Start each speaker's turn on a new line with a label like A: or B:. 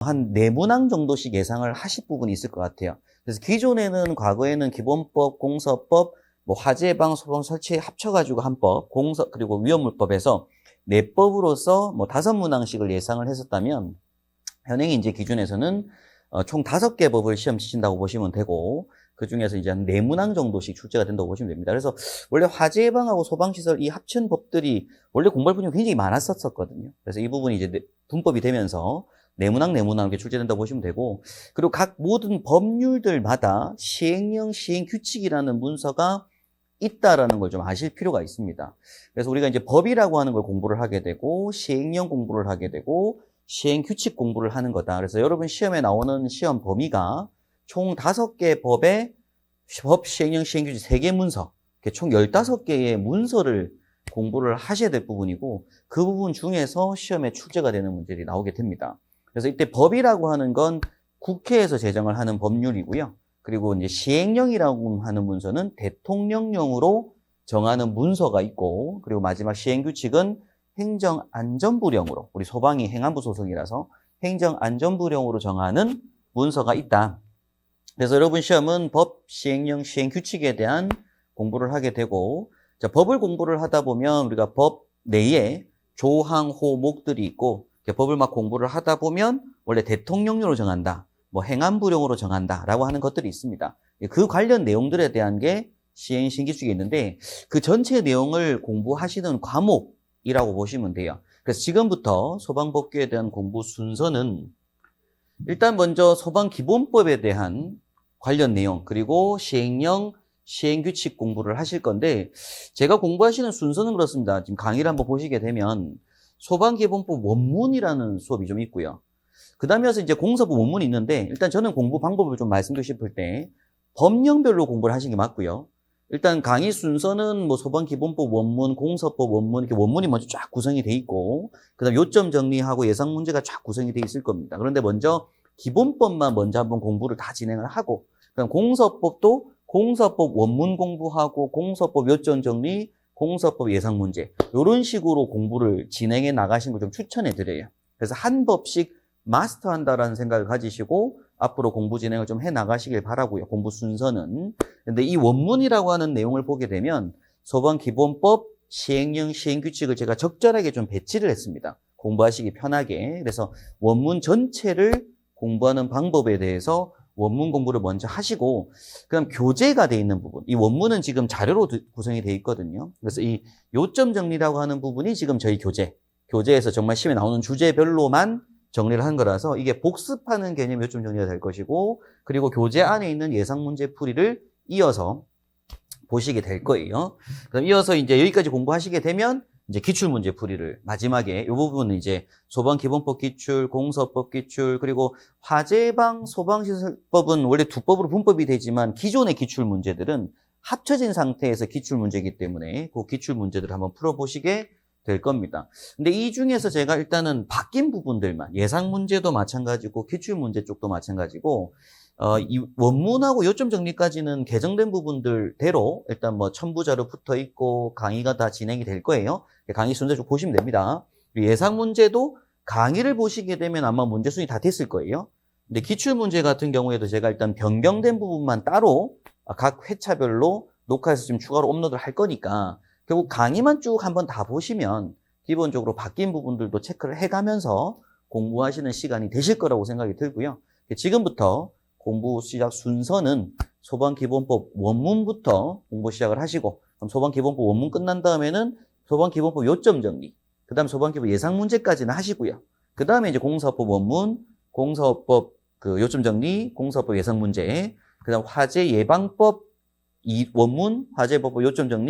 A: 한 네 문항 정도씩 예상을 하실 부분이 있을 것 같아요. 그래서 기존에는 과거에는 기본법, 공서법, 뭐 화재 예방 소방 설치 합쳐가지고 한 법, 공서 그리고 위험물법에서 네 법으로서 뭐 다섯 문항씩을 예상을 했었다면 현행 이제 기준에서는 어, 총 다섯 개 법을 시험 치신다고 보시면 되고 그 중에서 이제 한 네 문항 정도씩 출제가 된다고 보시면 됩니다. 그래서 원래 화재 예방하고 소방시설 이 합친 법들이 원래 공부할 분이 굉장히 많았었거든요. 그래서 이 부분이 이제 네- 분법이 되면서 내문항 내문항 이렇게 출제된다고 보시면 되고 그리고 각 모든 법률들마다 시행령 시행 규칙이라는 문서가 있다라는 걸 좀 아실 필요가 있습니다. 그래서 우리가 이제 법이라고 하는 걸 공부를 하게 되고 시행령 공부를 하게 되고 시행 규칙 공부를 하는 거다. 그래서 여러분 시험에 나오는 시험 범위가 총 다섯 개 법의 법 시행령 시행 규칙 세 개 문서, 총 15개의 문서를 공부를 하셔야 될 부분이고 그 부분 중에서 시험에 출제가 되는 문제들이 나오게 됩니다. 그래서 이때 법이라고 하는 건 국회에서 제정을 하는 법률이고요. 그리고 이제 시행령이라고 하는 문서는 대통령령으로 정하는 문서가 있고, 그리고 마지막 시행규칙은 행정안전부령으로, 우리 소방이 행안부 소속이라서 행정안전부령으로 정하는 문서가 있다. 그래서 여러분 시험은 법, 시행령, 시행규칙에 대한 공부를 하게 되고, 자, 법을 공부를 하다 보면 우리가 법 내에 조항, 호목들이 있고, 법을 막 공부를 하다 보면 원래 대통령령으로 정한다. 뭐 행안부령으로 정한다라고 하는 것들이 있습니다. 그 관련 내용들에 대한 게 시행 신기축이 있는데 그 전체 내용을 공부하시는 과목이라고 보시면 돼요. 그래서 지금부터 소방법규에 대한 공부 순서는 일단 먼저 소방기본법에 대한 관련 내용 그리고 시행령 시행규칙 공부를 하실 건데 제가 공부하시는 순서는 그렇습니다. 지금 강의를 한번 보시게 되면 소방기본법 원문이라는 수업이 좀 있고요. 그 다음에 와서 이제 공서법 원문이 있는데, 일단 저는 공부 방법을 좀 말씀드리고 싶을 때, 법령별로 공부를 하시는 게 맞고요. 일단 강의 순서는 뭐 소방기본법 원문, 공서법 원문, 이렇게 원문이 먼저 쫙 구성이 돼 있고, 그 다음 요점 정리하고 예상 문제가 쫙 구성이 돼 있을 겁니다. 그런데 먼저 기본법만 먼저 한번 공부를 다 진행을 하고, 그럼 공서법도 공서법 원문 공부하고, 공서법 요점 정리, 공서법 예상 문제, 이런 식으로 공부를 진행해 나가시는 걸좀 추천해 드려요. 그래서 한 법씩 마스터한다라는 생각을 가지시고 앞으로 공부 진행을 좀 해 나가시길 바라고요. 공부 순서는. 근데 이 원문이라고 하는 내용을 보게 되면 소방 기본법 시행령 시행 규칙을 제가 적절하게 좀 배치를 했습니다. 공부하시기 편하게. 그래서 원문 전체를 공부하는 방법에 대해서 원문 공부를 먼저 하시고 그다음 교재가 돼 있는 부분. 이 원문은 지금 자료로 드- 구성이 돼 있거든요. 그래서 이 요점 정리라고 하는 부분이 지금 저희 교재. 교재에서 정말 시험에 나오는 주제별로만 정리를 한 거라서 이게 복습하는 개념 요점 정리가 될 것이고 그리고 교재 안에 있는 예상 문제 풀이를 이어서 보시게 될 거예요. 그럼 이어서 이제 여기까지 공부하시게 되면 이제 기출 문제 풀이를 마지막에 이 부분은 이제 소방 기본법 기출, 공서법 기출 그리고 화재 예방 소방시설법은 원래 두 법으로 분법이 되지만 기존의 기출 문제들은 합쳐진 상태에서 기출 문제이기 때문에 그 기출 문제들을 한번 풀어보시게 될 겁니다. 근데 이 중에서 제가 일단은 바뀐 부분들만 예상 문제도 마찬가지고 기출 문제 쪽도 마찬가지고 어, 이 원문하고 요점 정리까지는 개정된 부분들대로 일단 뭐 첨부 자료 붙어 있고 강의가 다 진행이 될 거예요. 강의 순서 좀 보시면 됩니다. 예상 문제도 강의를 보시게 되면 아마 문제 순위 다 됐을 거예요. 근데 기출 문제 같은 경우에도 제가 일단 변경된 부분만 따로 각 회차별로 녹화해서 지금 추가로 업로드를 할 거니까 결국 강의만 쭉 한번 다 보시면 기본적으로 바뀐 부분들도 체크를 해가면서 공부하시는 시간이 되실 거라고 생각이 들고요. 지금부터 공부 시작 순서는 소방기본법 원문부터 공부 시작을 하시고 그럼 소방기본법 원문 끝난 다음에는 소방기본법 요점 정리 그 다음 소방기본 예상 문제까지는 하시고요. 그 다음에 이제 공사법 원문, 공사법 그 요점 정리, 공사법 예상 문제, 그 다음 화재 예방법 이 원문, 화재법 요점 정리